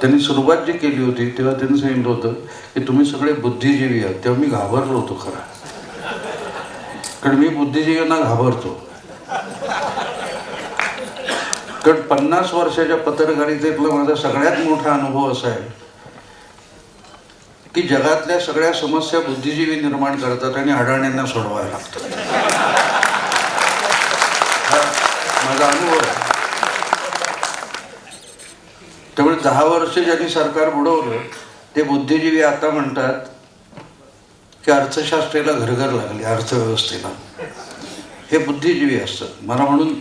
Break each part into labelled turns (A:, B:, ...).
A: त्यांनी सुरुवात जी केली होती तेव्हा त्यांनी सांगितलं होतं की तुम्ही सगळे बुद्धिजीवी आहात. तेव्हा मी घाबरलो होतो खरा. कारण मी बुद्धिजीवींना घाबरतो. कारण पन्नास वर्षाच्या पत्रकारितेतला माझा सगळ्यात मोठा अनुभव असा आहे की जगातल्या सगळ्या समस्या बुद्धिजीवी निर्माण करतात आणि अडाण्यांना सोडवायला लागतात. माझा अनुभव आहे. त्यामुळे दहा वर्ष ज्यांनी सरकार बुडवलं ते बुद्धिजीवी आता म्हणतात की अर्थशास्त्राला घरघर लागली अर्थव्यवस्थेला. हे बुद्धिजीवी असतात. मला म्हणून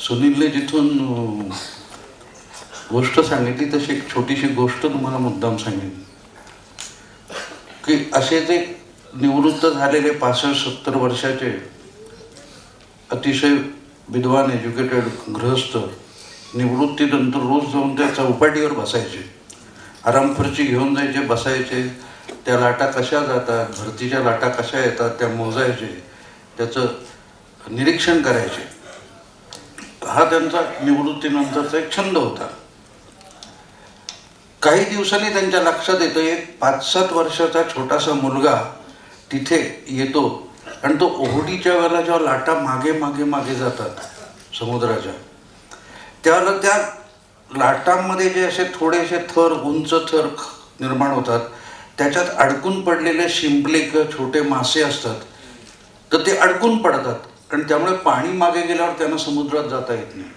A: सुनीलने जिथून गोष्ट सांगितली तशी एक छोटीशी गोष्ट तुम्हाला मुद्दाम सांगेन. की असे ते निवृत्त झालेले पासष्ट सत्तर वर्षाचे अतिशय विद्वान एज्युकेटेड गृहस्थ निवृत्तीनंतर रोज जाऊन त्या चौपाटीवर बसायचे. आरामखुर्ची घेऊन जायचे बसायचे. त्या लाटा कशा जातात भरतीच्या लाटा कशा येतात त्या मोजायचे. त्याचं निरीक्षण करायचे. हा त्यांचा निवृत्तीनंतरचा एक छंद होता. काही दिवसांनी त्यांच्या लक्षात येतं एक पाच सात वर्षाचा छोटासा मुलगा तिथे येतो आणि तो ओहोटीच्या वेळेला जेव्हा लाटा मागे मागे मागे जातात समुद्राच्या त्याला त्या लाटांमध्ये जे असे थोडेसे थर उंच थर निर्माण होतात त्याच्यात अडकून पडलेले शिंपले किंवा छोटे मासे असतात तर ते अडकून पडतात. आणि त्यामुळे पाणी मागे गेल्यावर त्यांना समुद्रात जाता येत नाही.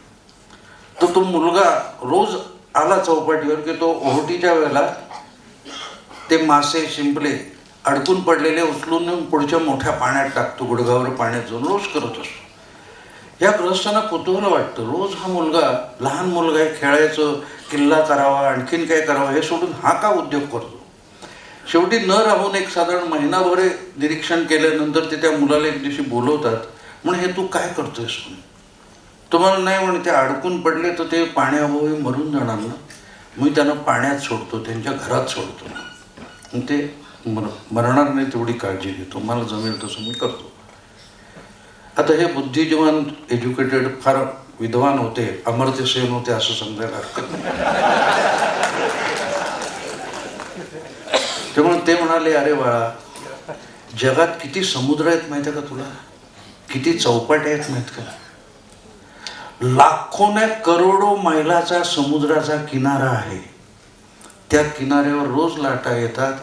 A: तर तो मुलगा रोज आला चौपाटीवर की तो ओहोटीच्या वेळेला ते मासे शिंपले अडकून पडलेले उचलून पुढच्या मोठ्या पाण्यात टाकतो गुडघावर पाण्यात जाऊन रोज करत असतो. या ग्रहस्थांना कुतूहल वाटतं. रोज हा मुलगा लहान मुलगा आहे खेळायचं किल्ला करावा आणखीन काय करावं हे सोडून हा का उद्योग करतो? शेवटी न राहून एक साधारण महिनाभर निरीक्षण केल्यानंतर ते त्या मुलाला एक दिवशी बोलवतात म्हणून हे तू काय करतोयस तुम्हाला नाही म्हणे ते अडकून पडले तर ते पाण्याअभावी मरून जाणार ना? मी त्यांना पाण्यात सोडतो त्यांच्या घरात सोडतो. मग ते मर मरणार नाही तेवढी काळजी घेतो. मला जमेल तसं मी करतो. आता हे बुद्धिजीवन एज्युकेटेड फार विद्वान होते अमर्त्य सेन होते असं समजायला हरकत नाही. त्यामुळे ते म्हणाले अरे बाळा जगात किती समुद्र आहेत माहिती का तुला? किती चौपाट आहेत माहीत का? लाखोने करोडो मैलाचा समुद्राचा किनारा आहे. त्या किनाऱ्यावर रोज लाटा येतात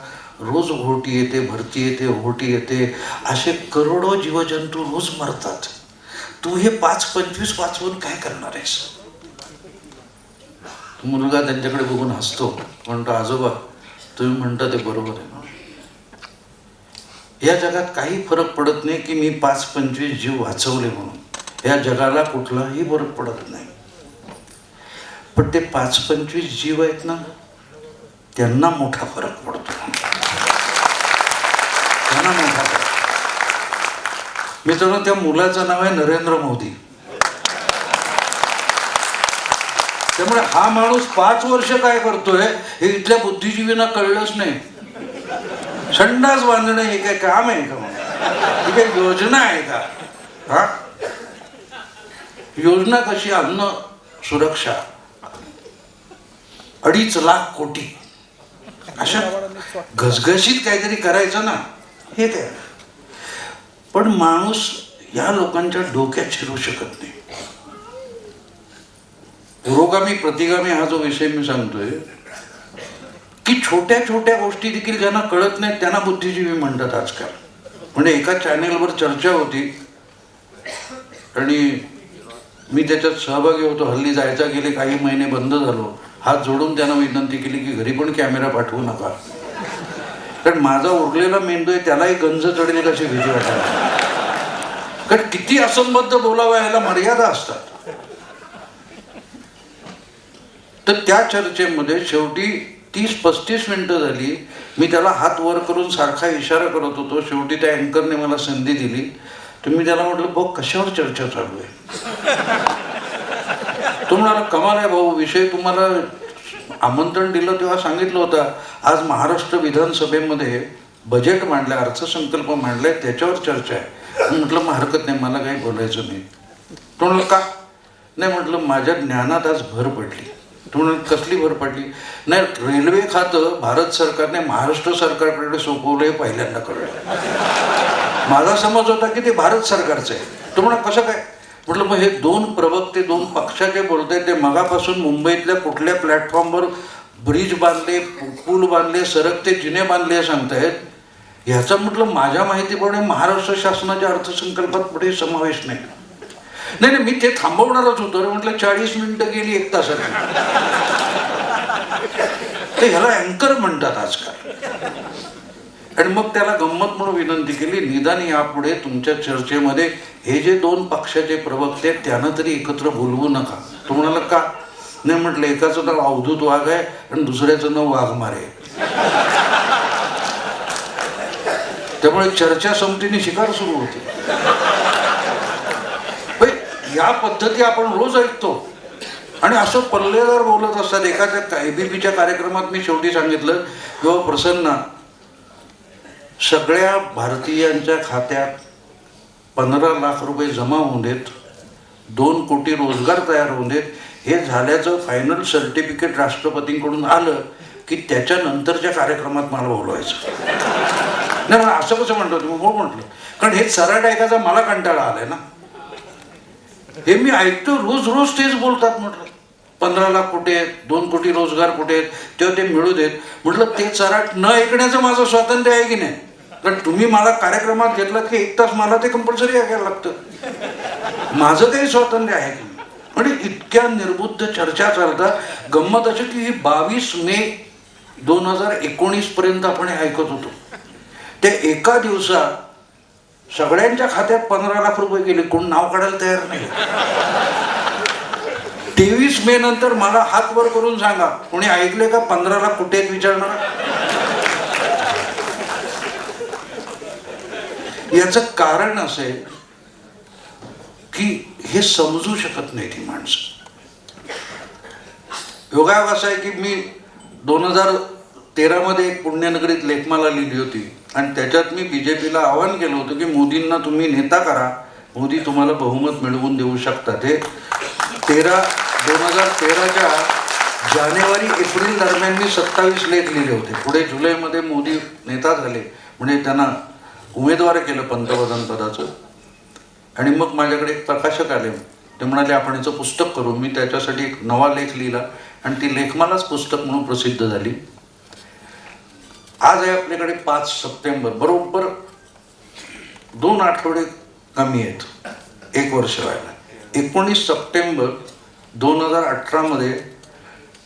A: रोज ओहोटी येते भरती येते ओहोटी येते. असे करोडो जीवजंतू रोज मरतात. तू हे पाच पंचवीस वाचवून काय करणार आहेस? मुलगा त्यांच्याकडे बघून हसतो. म्हणतो आजोबा तुम्ही म्हणता ते बरोबर आहे. ना या जगात काही फरक पडत नाही की मी पाच पंचवीस जीव वाचवले म्हणून. या जगाला कुठलाही फरक पडत नाही. पण ते पाच पंचवीस जीव आहेत ना त्यांना मोठा फरक पडतो. त्यांना मोठा मित्रांनो त्या मुलाचं नाव आहे नरेंद्र मोदी. त्यामुळे हा माणूस पाच वर्ष काय करतोय हे इथल्या बुद्धिजीवींना कळलंच नाही. संडास बांधणं हे काय काम आहे का? ही काही योजना आहे का? हा? योजना कशी अन्न सुरक्षा. अडीच लाख कोटी. अशा घसघशीत काहीतरी करायचं ना. हे काय पण माणूस या लोकांच्या डोक्यात शिरू शकत नाही. पुरोगामी प्रतिगामी हा जो विषय मी सांगतोय की छोट्या छोट्या गोष्टी देखील ज्यांना कळत नाहीत त्यांना बुद्धिजीवी म्हणतात आजकाल. म्हणजे एका चॅनेलवर चर्चा होती. आणि मी त्याच्यात सहभागी होतो. हल्ली जायचा गेले काही महिने बंद झालो. हात जोडून त्यांना विनंती केली की घरी पण कॅमेरा पाठवू नका. कारण माझा उरलेला मेंदू आहे त्यालाही गंज चढेल कशी भीती वाटायला कारण किती असंबद्ध बोलावं याला मर्यादा असतात. तर त्या चर्चेमध्ये शेवटी तीस पस्तीस मिनिटं झाली मी त्याला हात वर करून सारखा इशारा करत होतो. शेवटी त्या अँकरने मला संधी दिली. तर मी त्याला म्हटलं भाऊ कशावर चर्चा चालू आहे? तो म्हणाला कमाल आहे भाऊ विषय तुम्हाला आमंत्रण दिलं तेव्हा सांगितलं होतं आज महाराष्ट्र विधानसभेमध्ये बजेट मांडलं अर्थसंकल्प मांडलाय त्याच्यावर चर्चा आहे. म्हटलं हरकत नाही मला काही बोलायचं नाही. तो म्हणाला का? नाही म्हटलं माझ्या ज्ञानात आज भर पडली. तुम्ही कसली भर पडली? नाही रेल्वे खातं भारत सरकारने महाराष्ट्र सरकारकडे सोपवलं हे पहिल्यांदा कळलं. माझा समज होता की ते भारत सरकारचं आहे. तुम्हाला कसं काय? म्हटलं मग हे दोन प्रवक्ते दोन पक्षाचे बोलत आहेत ते मगापासून मुंबईतल्या कुठल्या प्लॅटफॉर्मवर ब्रिज बांधले पूल बांधले सरकते जिने बांधले सांगतायत? ह्याचा म्हटलं माझ्या माहितीप्रमाणे महाराष्ट्र शासनाच्या अर्थसंकल्पात पुढे समावेश नाही. नाही नाही मी ते थांबवणारच होतो. म्हटलं चाळीस मिनिटं गेली एक तासात. ते ह्याला अँकर म्हणतात आजकाल. आणि मग त्याला गंमत म्हणून विनंती केली निदान यापुढे तुमच्या चर्चेमध्ये हे जे दोन पक्षाचे प्रवक्ते आहेत त्यांना तरी एकत्र बोलवू नका. तो म्हणाला का? नाही म्हटलं एकाचं नाव अवधूत वाघ आहे आणि दुसऱ्याचं नाव वाघमारे आहे. त्यामुळे चर्चा संपतीने शिकार सुरू होते. या पद्धती आपण रोज ऐकतो. आणि असं पल्लेदार बोलत असतात एखाद्या एबीपीच्या कार्यक्रमात मी शेवटी सांगितलं किंवा प्रसन्न सगळ्या भारतीयांच्या खात्यात पंधरा लाख रुपये जमा होऊन देत दोन कोटी रोजगार तयार होऊन देत हे झाल्याचं फायनल सर्टिफिकेट राष्ट्रपतींकडून आलं की त्याच्यानंतरच्या कार्यक्रमात मला बोलवायचं. नाही मला असं कसं म्हणतो तुम्ही? हो म्हटलं. कारण हे सराट ऐकायचा मला कंटाळा आलाय ना. हे मी ऐकतो रोज रोज तेच बोलतात म्हटलं. पंधरा लाख कुठे आहेत दोन कोटी रोजगार कुठे आहेत तेव्हा ते मिळू देत. म्हटलं ते चराट न ऐकण्याचं माझं स्वातंत्र्य आहे की नाही? कारण तुम्ही मला कार्यक्रमात घेतलात की एक तास मला ते कंपल्सरी ऐकायला लागतं. माझं काही स्वातंत्र्य आहे की म्हणजे इतक्या निर्बुद्ध चर्चा चालतात गंमत अशी की ही बावीस मे दोन हजार एकोणीस पर्यंत आपण हे ऐकत होतो. ते एका दिवसात सगळ्यांच्या खात्यात पंधरा लाख रुपये गेले कोण नाव काढायला तयार नाही. तेवीस मे नंतर मला हात वर करून सांगा कोणी ऐकले का पंधरा लाख कुठे विचारणार? याचं कारण असं आहे की हे समजू शकत नाही ती माणसं. योगायोग असा आहे की मी दोन हजार तेरामध्ये एक पुण्यनगरीत लेखमाला लिहिली होती आणि त्याच्यात मी बी जे पीला आवाहन केलं होतं की मोदींना तुम्ही नेता करा मोदी तुम्हाला बहुमत मिळवून देऊ शकतात. हे तेरा दोन हजार तेराच्या जानेवारी एप्रिल दरम्यान मी सत्तावीस लेख लिहिले होते. पुढे जुलैमध्ये मोदी नेता झाले म्हणजे त्यांना उमेदवार केलं पंतप्रधान पदाचं. आणि मग माझ्याकडे एक प्रकाशक आले. ते म्हणाले आपण याचं पुस्तक करू. मी त्याच्यासाठी एक नवा लेख लिहिला आणि ती लेखमालाच पुस्तक म्हणून प्रसिद्ध झाली. आज आहे आपल्याकडे पाच सप्टेंबर. बरोबर दोन आठवडे कमी आहेत. एक वर्ष व्हायला. एकोणीस सप्टेंबर दोन हजार अठरामध्ये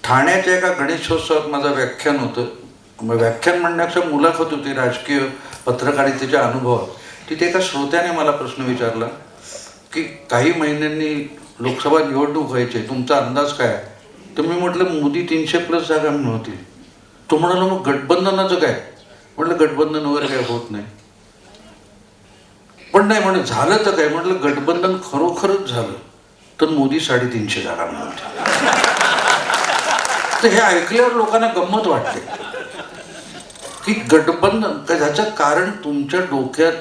A: ठाण्याच्या एका गणेशोत्सवात माझं व्याख्यान होतं. मग व्याख्यान म्हणण्यापेक्षा मुलाखत होती राजकीय पत्रकारितेच्या अनुभवात. तिथे एका श्रोत्याने मला प्रश्न विचारला की काही महिन्यांनी लोकसभा निवडणूक व्हायची तुमचा अंदाज काय तुम्ही तर मी म्हटलं मोदी तीनशे प्लस जागा नव्हती तो म्हणाला मग गठबंधनाचं काय? म्हटलं गठबंधन वगैरे काय होत नाही. पण नाही म्हणे झालं तर काय? म्हटलं गठबंधन खरोखरच झालं तर मोदी साडेतीनशे जागा मिळवते तर हे ऐकल्यावर लोकांना गंमत वाटते. की गठबंधन का ज्याचं कारण तुमच्या डोक्यात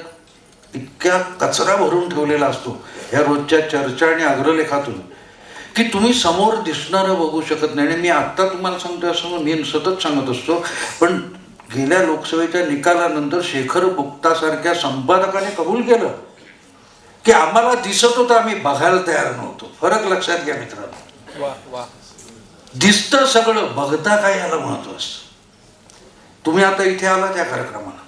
A: इतक्या कचरा भरून ठेवलेला असतो या रोजच्या चर्चा आणि अग्रलेखातून की तुम्ही समोर दिसणारं बघू शकत नाही. आणि मी आत्ता तुम्हाला सांगतो असं मी सतत सांगत असतो पण गेल्या लोकसभेच्या निकालानंतर शेखर गुप्तासारख्या संपादकाने कबूल केलं की आम्हाला दिसत होतं आम्ही बघायला तयार नव्हतो. फरक लक्षात घ्या मित्रांनो. दिसतं सगळं बघता काय याला महत्त्व असतं? तुम्ही आता इथे आला त्या कार्यक्रमाला.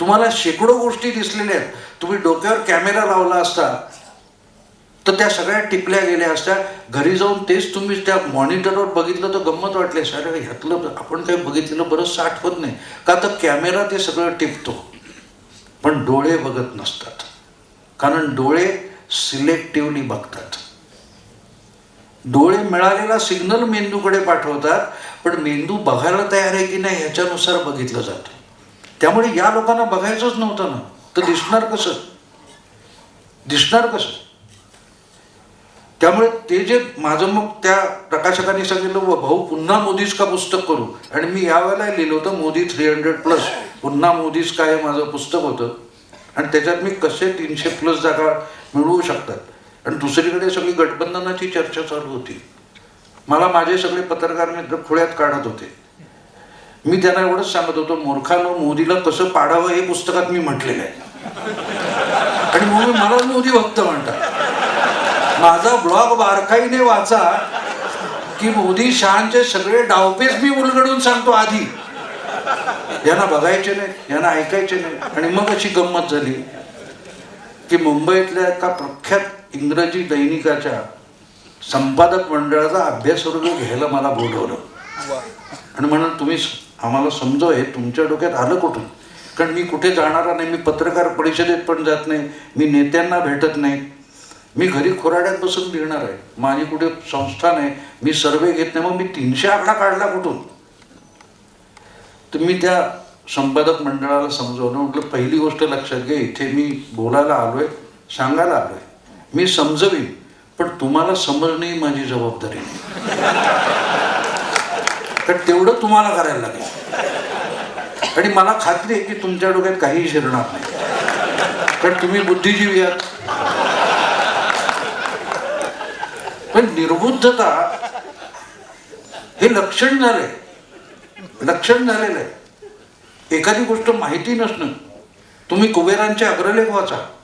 A: तुम्हाला शेकडो गोष्टी दिसलेल्या आहेत. तुम्ही डोक्यावर कॅमेरा लावला असता तर त्या सगळ्या टिपल्या गेल्या असत्या. घरी जाऊन तेच तुम्ही त्या मॉनिटरवर बघितलं तर गंमत वाटले. सर ह्यातलं आपण काही बघितलेलं बरंचसं आठवत नाही. का तर कॅमेरा ते सगळं टिपतो. पण डोळे बघत नसतात. कारण डोळे सिलेक्टिव्हली बघतात. डोळे मिळालेला सिग्नल मेंदूकडे पाठवतात. पण मेंदू बघायला तयार आहे की नाही ह्याच्यानुसार बघितलं जातं. त्यामुळे या लोकांना बघायचंच नव्हतं ना. तर दिसणार कसं? दिसणार कसं? त्यामुळे ते जे माझं मग त्या प्रकाशकाने सांगितलं "व भाऊ पुन्हा मोदीच का पुस्तक करू? आणि मी यावेळेला लिहिलं होतं मोदी थ्री हंड्रेड प्लस पुन्हा मोदीच काय हे माझं पुस्तक होतं? आणि त्याच्यात मी कसे तीनशे प्लस जागा मिळवू शकतात? आणि दुसरीकडे सगळी गठबंधनाची चर्चा चालू होती. मला माझे सगळे पत्रकार मित्र खुळ्यात काढत होते. मी त्यांना एवढंच सांगत होतो मूर्खानं मोदीला कसं पाडावं हे पुस्तकात मी म्हटलेलं आहे. आणि म्हणून मला मोदी भक्त म्हणतात. माझा ब्लॉग बारकाईने वाचा की मोदी शहांचे सगळे डावपेच मी उलगडून सांगतो आधी. यांना बघायचे नाही यांना ऐकायचे नाही. आणि मग अशी गंमत झाली की मुंबईतल्या एका प्रख्यात इंग्रजी दैनिकाच्या संपादक मंडळाचा अभ्यासवर्ग घ्यायला मला बोलवलं. आणि म्हणून तुम्ही आम्हाला समजव हे तुमच्या डोक्यात आलं कुठून? कारण मी कुठे जाणारा नाही मी पत्रकार परिषदेत पण जात नाही मी नेत्यांना भेटत नाही. मी घरी खोराड्यात बसून लिहिणार आहे. माझी कुठे संस्था नाही मी सर्वे घेत नाही मग मी तीनशे आकडा काढला कुठून? तर मी त्या संपादक मंडळाला समजवलं म्हटलं पहिली गोष्ट लक्षात घ्या इथे मी बोलायला आलोय सांगायला आलोय. मी समजवीन. पण तुम्हाला समजणे ही माझी जबाबदारी नाही. तर तेवढं तुम्हाला करायला लागेल. आणि मला खात्री आहे की तुमच्या डोक्यात काहीही शिरणार नाही. कारण तुम्ही बुद्धिजीवी आहात. पण निर्बुद्धता हे लक्षण झालंय. लक्षण झालेलं आहे. एखादी गोष्ट माहिती नसणं. तुम्ही कुबेरांचे अग्रलेख वाचा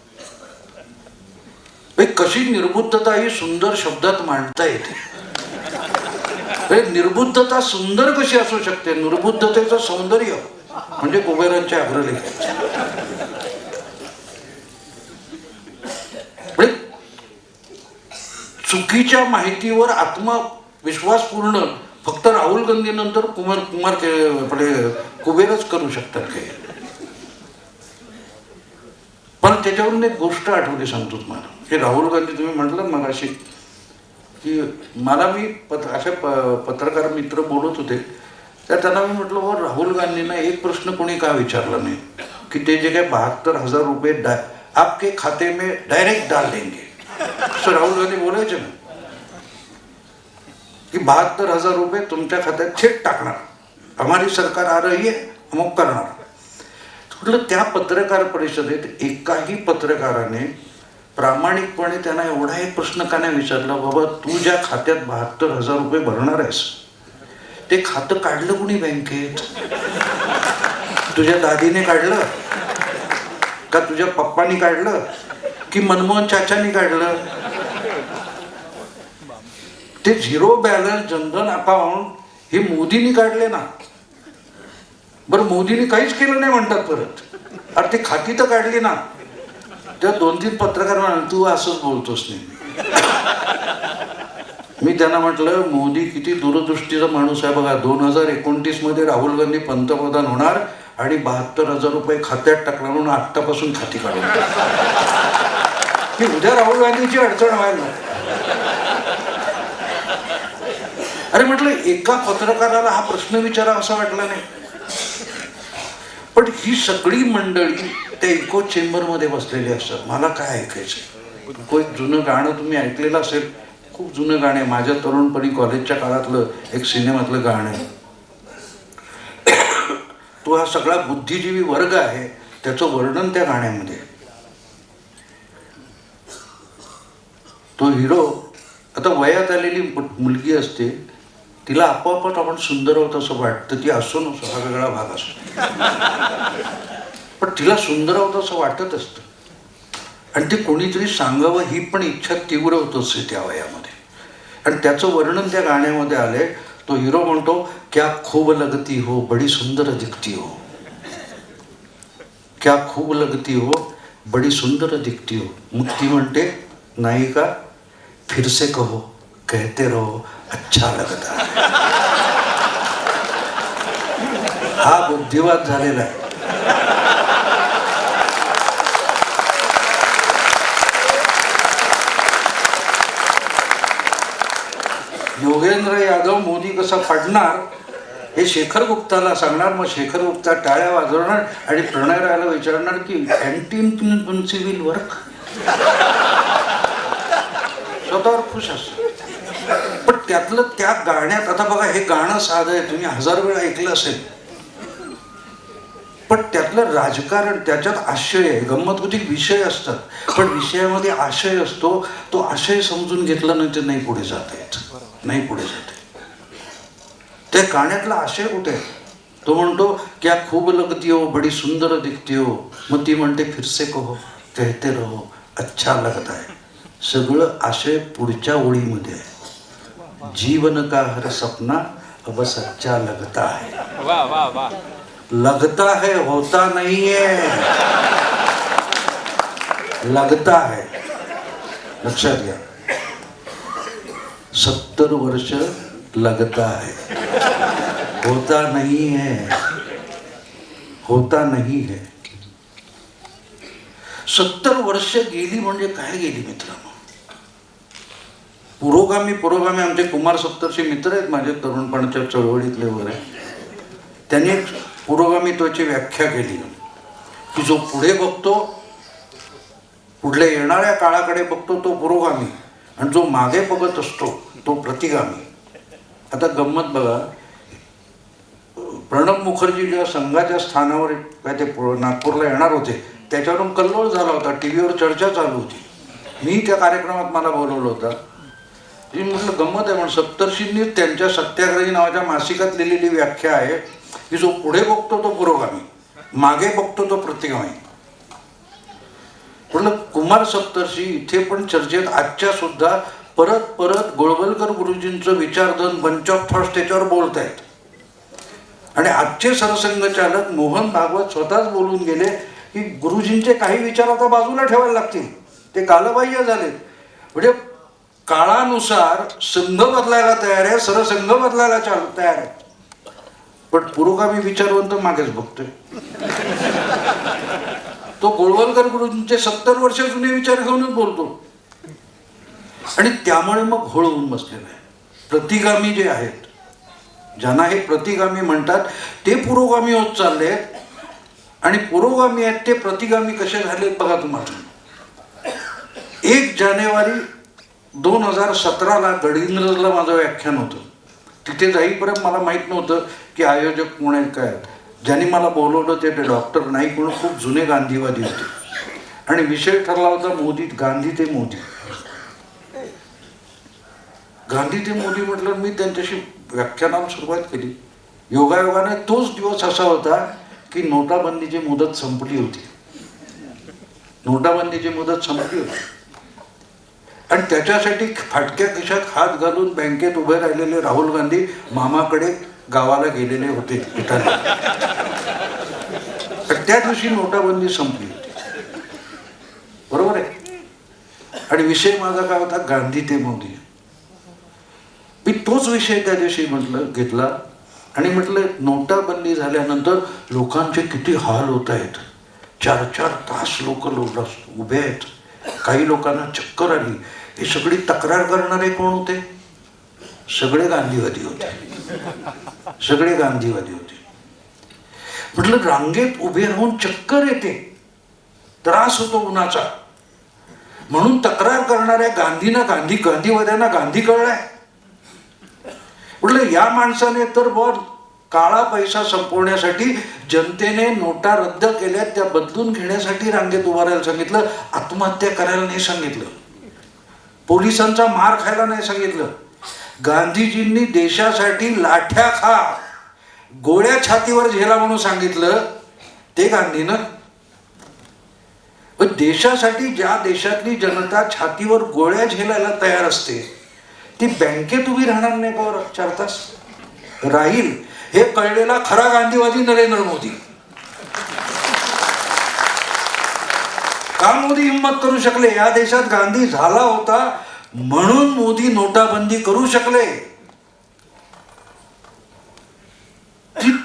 A: कशी निर्बुद्धता ही सुंदर शब्दात मांडता येते? निर्बुद्धता सुंदर कशी असू शकते? निर्बुद्धतेचं सौंदर्य म्हणजे कुबेरांच्या अग्रलेख म्हणजे चुकीच्या माहितीवर आत्मविश्वास पूर्ण फक्त राहुल गांधी नंतर कुमार कुमार आपले म्हणजे कुबेरच करू शकतात काही. पण त्याच्यावरून एक गोष्ट आठवली सांगतो तुम्हाला. हे राहुल गांधी तुम्ही म्हटलं मग अशी की मला मी पत अशा प पत्रकार मित्र बोलत होते तर त्यांना मी म्हटलं हो राहुल गांधींना एक प्रश्न कोणी का विचारला नाही? की ते जे काय बहात्तर हजार रुपये डा आपके खाते में डायरेक्ट डाल देंगे. असं राहुल गांधी बोलायचे ना. की बहात्तर हजार रुपये तुमच्या खात्यात थेट टाकणार. हमारी सरकार आ रही है अमुक करणार. म्हटलं त्या पत्रकार परिषदेत एकाही पत्रकाराने प्रामाणिकपणे त्यांना एवढा एक प्रश्न का नाही विचारला बाबा तू ज्या खात्यात बहात्तर हजार रुपये भरणार आहेस ते खातं काढलं कुणी बँकेत? तुझ्या दादीने काढलं? का तुझ्या पप्पानी काढलं? की मनमोहन चाचानी काढलं? ते झिरो बॅलन्स जनधन अकाउंट हे मोदींनी काढले ना. बरं मोदींनी काहीच केलं नाही म्हणतात परत. अरे ते खाती तर काढली ना. त्या दोन तीन पत्रकार म्हणाले तू असंच बोलतोस नाही मी त्यांना म्हटलं मोदी किती दूरदृष्टीचा माणूस आहे बघा. दोन हजार एकोणतीसमध्ये राहुल गांधी पंतप्रधान होणार आणि बहात्तर हजार रुपये खात्यात टाकणार म्हणून आत्तापासून खाती काढून की उद्या राहुल गांधीची अडचण व्हायला अरे म्हटलं एका पत्रकाराला हा प्रश्न विचारा असा वाटला नाही. पण ही सगळी मंडळी त्या इको चेंबरमध्ये बसलेली असतात. मला काय ऐकायचं कोण जुनं गाणं तुम्ही ऐकलेलं असेल? खूप जुनं गाणं आहे. माझ्या तरुणपणी कॉलेजच्या काळातलं एक सिनेमातलं गाणं आहे. तो हा सगळा बुद्धिजीवी वर्ग आहे. त्याचं वर्णन त्या गाण्यामध्ये तो हिरो आता वयात आलेली मुलगी असते. तिला आपोआपच आपण सुंदर होत असं वाटतं ती असो नसो हा वेगळा भाग असतो. पण तिला सुंदर होत असं वाटत असतं. आणि ते कोणीतरी सांगावं ही पण इच्छा तीव्र होत असते त्या वयामध्ये. आणि त्याचं वर्णन त्या गाण्यामध्ये आलंय. तो हिरो म्हणतो क्या खूब लगती हो बडी सुंदर दिखती हो. क्या खूब लगती हो बडी सुंदर दिखती हो. मुक्ती म्हणते नायिका का? फिरसे कहो. कहते रहो अच्छा लगता है। हा बुद्धिवाद झालेला आहे. योगेंद्र यादव मोदी कसा पडणार हे शेखर गुप्ताला सांगणार मग शेखर गुप्ता टाळ्या वाजवणार आणि प्रणय रायला विचारणार की अँटी इन्फ्लुएन्सी वर्क स्वतःवर खुश असतो. त्यातलं त्या गाण्यात आता बघा हे गाणं साधं आहे तुम्ही हजार वेळा ऐकलं असेल. पण त्यातलं राजकारण त्याच्यात आशय आहे गंमत होती विषय असतात. पण विषयामध्ये आशय असतो तो आशय समजून घेतला नाही तर नाही पुढे जाता येत नाही पुढे जात त्या गाण्यातला आशय कुठे? आहे? तो म्हणतो क्या खूब लगती हो बडी सुंदर दिखती हो. मग ती म्हणते फिरसे कहो कहते रहो अच्छा लगता है. सगळं आशय पुढच्या ओळीमध्ये आहे. जीवन का हर सपना अब सच्चा लगता है।
B: वा वा वा।
A: लगता है होता नहीं है। लगता है। लक्षात घ्या। सत्तर वर्ष लगता है। होता नहीं है। होता नहीं है। सत्तर वर्ष गेली म्हणजे काय गेली मित्रांनो? पुरोगामी पुरोगामी आमचे कुमार सत्तरचे मित्र आहेत माझे तरुणपणाच्या चळवळीतले वगैरे. त्यांनी एक पुरोगामित्वाची व्याख्या केली. की जो पुढे बघतो पुढल्या येणाऱ्या काळाकडे बघतो तो पुरोगामी. आणि जो मागे बघत असतो तो प्रतिगामी. आता गंमत बघा. प्रणब मुखर्जी जेव्हा संघाच्या स्थानावर काय ते नागपूरला येणार होते त्याच्यावरून कल्लोळ झाला होता. टी व्हीवर चर्चा चालू होती. मी त्या कार्यक्रमात मला बोलवलं होतं. मी म्हटलं गंमत आहे म्हणून सप्तर्षींनी त्यांच्या सत्याग्रही नावाच्या मासिकात लिहिलेली व्याख्या आहे की जो पुढे बघतो तो पुरोगामी मागे बघतो तो प्रतिगामी. म्हटलं कुमार सप्तर्षी इथे पण चर्चेत आजच्या सुद्धा परत परत गोळवलकर गुरुजींचं विचारधन बंच ऑफ थॉट्स त्याच्यावर बोलत आहेत. आणि आजचे सरसंघचालक मोहन भागवत स्वतःच बोलून गेले की गुरुजींचे काही विचार आता बाजूला ठेवायला लागतील. ते कालबाह्य झालेत. म्हणजे काळानुसार संघ बदलायला तयार आहे सरसंघ बदलायला चाल तयार आहे. पण पुरोगामी विचारवंत मागेच बघतोय. तो गोळवलकर गुरुजींचे सत्तर वर्ष जुने विचार घेऊनच बोलतो. आणि त्यामुळे मग घोळ होऊन बसलेला आहे. प्रतिगामी जे आहेत ज्यांना हे प्रतिगामी म्हणतात ते पुरोगामी होत चालले आहेत. आणि पुरोगामी आहेत ते प्रतिगामी कसे झाले बघा तुम्हाला. एक जानेवारी दोन हजार सतराला गडिंद्रजला माझं व्याख्यान होतं. तिथे जाईपर्यंत मला माहीत नव्हतं की आयोजक कोण आहेत काय आहेत. ज्यांनी मला बोलवलं ते ते डॉक्टर नाईक म्हणून खूप जुने गांधीवादी होते. आणि विषय ठरला होता मोदी गांधी ते मोदी. गांधी ते मोदी म्हटलं मी त्यांच्याशी व्याख्यानाला सुरुवात केली. योगायोगाने तोच दिवस असा होता की नोटाबंदीची मुदत संपली होती. नोटाबंदीची मुदत संपली होती. आणि त्याच्यासाठी फाटक्या खिशात हात घालून बँकेत उभे राहिलेले राहुल गांधी मामाकडे गावाला गेलेले होते तर त्या दिवशी नोटाबंदी संपली. होती बरोबर आहे? आणि विषय माझा काय होता? गांधी ते मोदी. मी तोच विषय त्या दिवशी म्हटलं घेतला. आणि म्हटलं नोटाबंदी झाल्यानंतर लोकांचे किती हाल होत आहेत. चार चार तास लोक उभे आहेत. काही लोकांना चक्कर आली. हे सगळी तक्रार करणारे कोण होते? सगळे गांधीवादी होते. सगळे गांधीवादी होते. म्हटलं रांगेत उभे राहून चक्कर येते. त्रास होतो उन्हाचा म्हणून तक्रार करणाऱ्या गांधीना गांधी गांधीवाद्यांना गांधी कळलाय. म्हटलं या माणसाने तर बर काळा पैसा संपवण्यासाठी जनतेने नोटा रद्द केल्या त्या बदलून घेण्यासाठी रांगेत उभारायला सांगितलं आत्महत्या करायला नाही सांगितलं. पोलिसांचा मार खायला नाही सांगितलं. गांधीजींनी देशासाठी लाठ्या खा गोळ्या छातीवर झेला म्हणून सांगितलं ते गांधीनं. पण देशासाठी ज्या देशातली जनता छातीवर गोळ्या झेलायला तयार असते ती बँकेत उभी राहणार नाही का बरं चार तास. राहील. हे कळलेला खरा गांधीवादी नरेंद्र मोदी. का मोदी हिंमत करू शकले? या देशात गांधी झाला होता म्हणून मोदी नोटाबंदी करू शकले.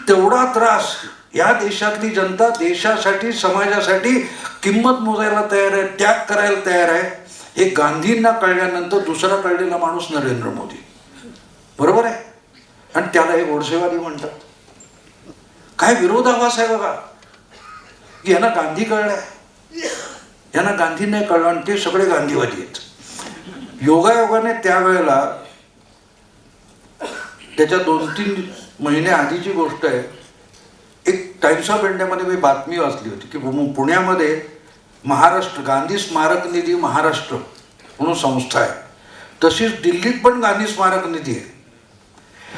A: तेवढा त्रास या देशातली जनता देशासाठी समाजासाठी किंमत मोजायला तयार आहे त्याग करायला तयार आहे हे गांधींना कळल्यानंतर दुसरा कळलेला माणूस नरेंद्र मोदी. बरोबर आहे? आणि त्याला हे गोडसेवादी म्हणतात. काय विरोधाभास आहे बघा. की यांना गांधी कळलाय. यांना गांधी नाही कळलं आणि ते सगळे गांधीवादी आहेत. योगायोगाने त्यावेळेला त्याच्या दोन तीन महिने आधीची गोष्ट आहे. एक टाइम्स ऑफ इंडियामध्ये मी बातमी वाचली होती की पु- पुण्यामध्ये महाराष्ट्र गांधी स्मारक निधी महाराष्ट्र म्हणून संस्था आहे. तशीच दिल्लीत पण गांधी स्मारक निधी आहे.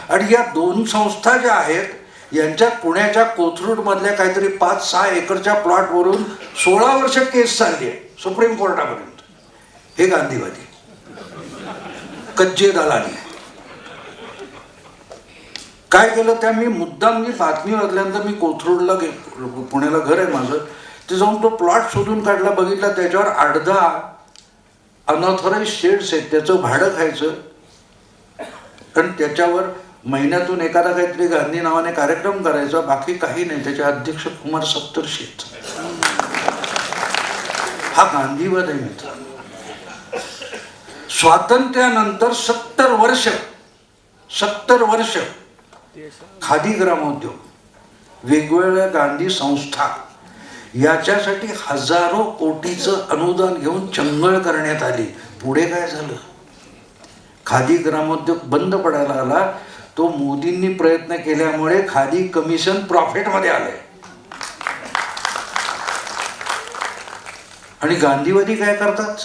A: आणि या दोन संस्था ज्या आहेत यांच्यात पुण्याच्या कोथरूड मधल्या काहीतरी पाच सहा एकरच्या प्लॉटवरून सोळा वर्ष केस चालली आहे सुप्रीम कोर्टापर्यंत. हे गांधीवादी. कच्चे दलाली. काय केलं त्या? मी मुद्दाम मी बातमी वाजल्यानंतर मी कोथरूडला गे पुण्याला घर आहे माझं. ते जाऊन तो प्लॉट शोधून काढला बघितला त्याच्यावर अर्धा अनऑथराईज शेड्स आहेत त्याचं भाडं खायचं. आणि त्याच्यावर महिन्यातून एखादा काहीतरी गांधी नावाने कार्यक्रम करायचा बाकी काही नाही. त्याचे अध्यक्ष कुमार सप्तर्षी हा गांधीवाद आहे मित्र. स्वातंत्र्यानंतर सत्तर वर्ष सत्तर वर्ष खादी ग्रामोद्योग वेगवेगळ्या गांधी संस्था याच्यासाठी हजारो कोटीचं अनुदान घेऊन चंगळ करण्यात आली. पुढे काय झालं? खादी ग्रामोद्योग बंद पडायला आला. तो मोदींनी प्रयत्न केल्यामुळे खादी कमिशन प्रॉफिटमध्ये आलंय. आणि गांधीवादी काय करतात?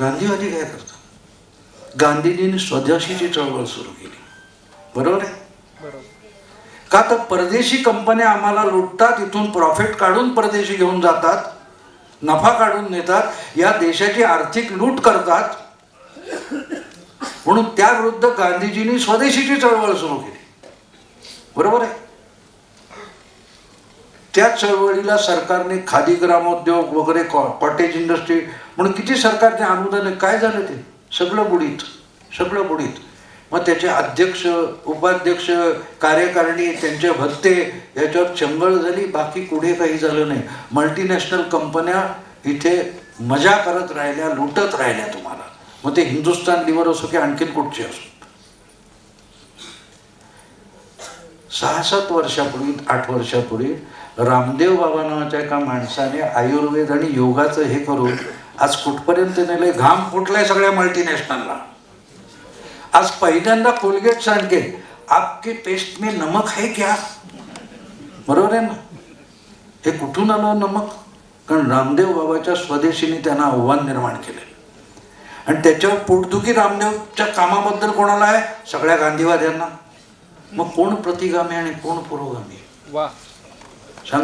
A: गांधीवादी काय करतात? गांधीजींनी स्वदेशीची चळवळ सुरू केली. बरोबर आहे? का तर परदेशी कंपन्या आम्हाला लुटतात इथून प्रॉफिट काढून परदेशी घेऊन जातात नफा काढून नेतात या देशाची आर्थिक लूट करतात म्हणून त्याविरुद्ध गांधीजींनी स्वदेशीची चळवळ सुरू केली. बरोबर आहे? त्या चळवळीला सरकारने खादी ग्रामोद्योग वगैरे कॉ- कॉटेज इंडस्ट्री म्हणून किती सरकारचे अनुदान आहे काय झालं ते? सगळं बुडीत सगळं बुडीत. मग त्याचे अध्यक्ष उपाध्यक्ष कार्यकारिणी त्यांचे भत्ते याच्यावर चंगळ झाली बाकी पुढे काही झालं नाही. मल्टीनॅशनल कंपन्या इथे मजा करत राहिल्या लुटत राहिल्या तुम्हाला. मग ते हिंदुस्तान लिव्हर असो की आणखीन कुठचे असो. सहा सात वर्षापूर्वी आठ वर्षापूर्वी रामदेव बाबा नावाच्या एका माणसाने आयुर्वेद आणि योगाचं हे करून आज कुठपर्यंत नेलंय? घाम फुटलाय सगळ्या मल्टीनॅशनलला आज पहिल्यांदा कोलगेट सांगे आपके पेस्ट में नमक है क्या? बरोबर आहे ना? हे कुठून आलं नमक? कारण रामदेव बाबाच्या स्वदेशीने त्यांना आव्हान निर्माण केले आणि त्याच्यावर पोटदुखी रामदेवच्या कामाबद्दल कोणाला आहे? सगळ्या गांधीवाद्यांना. मग कोण प्रतिगामी आणि कोण पुरोगामी?
B: वा.